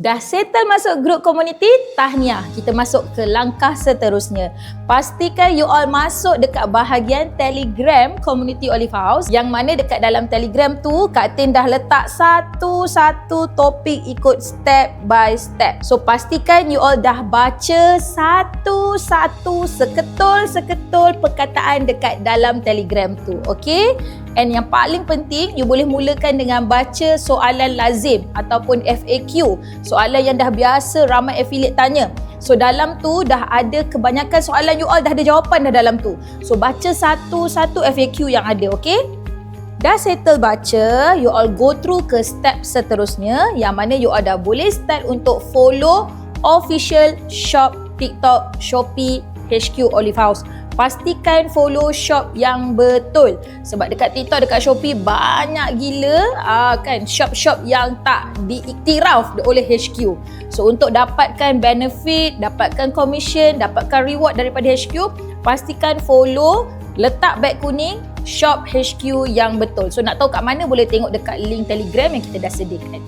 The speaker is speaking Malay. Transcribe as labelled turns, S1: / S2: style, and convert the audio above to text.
S1: Dah settle masuk grup community, tahniah. Kita masuk ke langkah seterusnya. Pastikan you all masuk dekat bahagian Telegram Community Olive House yang mana dekat dalam Telegram tu Kak Tin dah letak satu-satu topik ikut step by step. So pastikan you all dah baca satu-satu seketul-seketul perkataan dekat dalam Telegram tu. Okay? And yang paling penting, you boleh mulakan dengan baca soalan lazim ataupun FAQ. Soalan yang dah biasa ramai affiliate tanya. So dalam tu dah ada kebanyakan soalan you all dah ada jawapan dah dalam tu. So baca satu-satu FAQ yang ada, okay? Dah settle baca, you all go through ke step seterusnya yang mana you all dah boleh start untuk follow official shop TikTok Shopee HQ Olive House. Pastikan follow shop yang betul. Sebab dekat TikTok dekat Shopee banyak gila uh, kan shop-shop yang tak diiktiraf oleh HQ so untuk dapatkan benefit dapatkan commission dapatkan reward daripada HQ pastikan follow. Letak beg kuning shop HQ yang betul. So nak tahu kat mana boleh tengok dekat link telegram yang kita dah sediakan